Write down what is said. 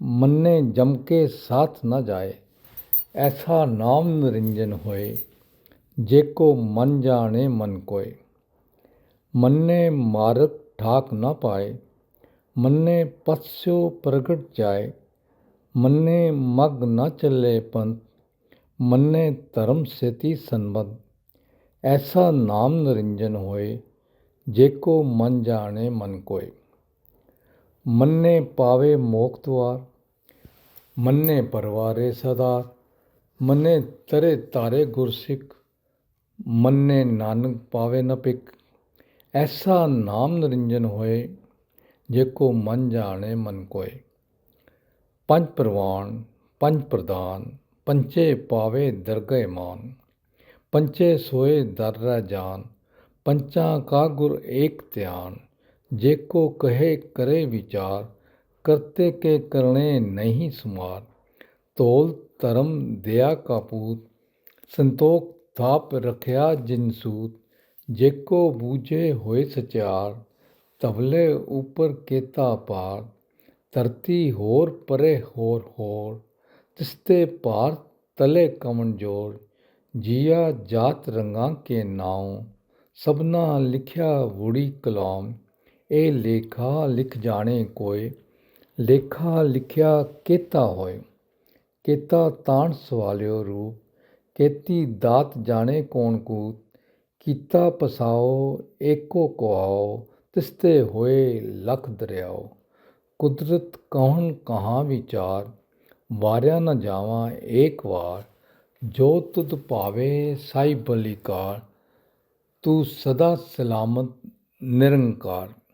ਮੰਨੇ ਜਮ ਕੇ ਸਾਥ ਨ ਜਾਏ ਐਸਾ ਨਾਮ ਨਿਰੰਜਨ ਹੋਏ ਜੇਕੋ ਮਨ ਜਾਣੇ ਮਨ ਕੋਏ ਮੰਨੇ ਮਾਰਗ ਠਾਕ ਨ ਪਾਏ ਮੰਨੇ ਪਤਸਿਓ ਪ੍ਰਗਟ ਜਾਏ ਮੰਨੇ ਮਗ ਨ ਚੱਲੇ ਪੰਥ ਮੰਨੇ ਧਰਮ ਸੇਤੀ ਸੰਬੰਧ ਐਸਾ ਨਾਮ ਨਿਰੰਜਨ ਹੋਏ ਜੇਕੋ ਮਨ ਜਾਣੇ ਮਨ ਕੋਏ ਮੰਨੇ ਪਾਵੇ ਮੋਖ ਦੁਆਰ ਮੰਨੇ ਪਰਵਾਰੇ ਸਦਾ ਮੰਨੇ ਤਰੇ ਤਾਰੇ ਗੁਰਸਿੱਖ, ਮੰਨੇ ਨਾਨਕ ਪਾਵੇ ਨ ਪਿਕ ਐਸਾ ਨਾਮ ਨਿਰੰਜਨ ਹੋਏ ਜੇਕੋ ਮਨ ਜਾਣੇ ਮਨ ਕੋਏ। ਪੰਜ ਪ੍ਰਵਾਨ, ਪੰਜ ਪ੍ਰਦਾਨ, ਪੰਚੇ ਪਾਵੇ ਦਰਗਹਿ ਮਾਨ। ਪੰਚੇ ਸੋਏ ਦਰ ਰਹਿ ਜਾਨ, ਪੰਚਾਂ ਕਾ ਗੁਰ ਏਕ ਧਿਆਨ। ਜੇਕੋ ਕਹੇ ਕਰੇ ਵਿਚਾਰ, ਕਰਤੇ ਕੇ ਕਰਣੇ ਨਹੀਂ ਸੁਮਾਰ। ਤੋਲ ਧਰਮ ਦਇਆ ਕਾ ਪੂਤ ਸੰਤੋਖ ਥਾਪ ਰਖਿਆ ਜਿਨ ਸੂਤ। ਜੇਕੋ ਬੂਝੇ ਹੋਏ ਸਚਿਆਰ ਧਵਲੇ ਉਪਰ ਕੇਤਾ ਪਾਰ। ਧਰਤੀ ਹੋਰ ਪਰੇ ਹੋਰ ਹੋਰ, ਤਿਸਤੇ ਪਾਰ ਤਲੇ ਕਮਣ ਜੋੜ। ਜੀਆ ਜਾਤ ਰੰਗਾਂ ਕੇ ਨਾਉ, ਸਭਨਾ ਲਿਖਿਆ ਵੂੜੀ ਕਲਾਮ ਇਹ ਲੇਖਾ ਲਿਖ ਜਾਣੇ ਕੋਇ ਲੇਖਾ ਲਿਖਿਆ ਕੇਤਾ ਹੋਏ। ਕੇਤਾ ਤਾਣ ਸਵਾਲਿਓ ਰੂਪ, ਕੇਤੀ ਦਾਤ ਜਾਣੇ ਕੋਣ ਕੂਤ। ਕੀਤਾ ਪਸਾਓ, ਏਕੋ ਕੁਆਓ, ਤਿਸਤੇ ਹੋਏ ਲਖ ਦਰਿਆਓ। ਕੁਦਰਤ ਕਹਣ ਕਹਾਂ ਵਿਚਾਰ, ਵਾਰਿਆ ਨਾ ਜਾਵਾਂ ਏਕ ਵਾਰ। ਜੋ ਤੁਧ ਭਾਵੇ ਸਾਈ ਬਲੀਕਾਰ, ਤੂੰ ਸਦਾ ਸਲਾਮਤ ਨਿਰੰਕਾਰ।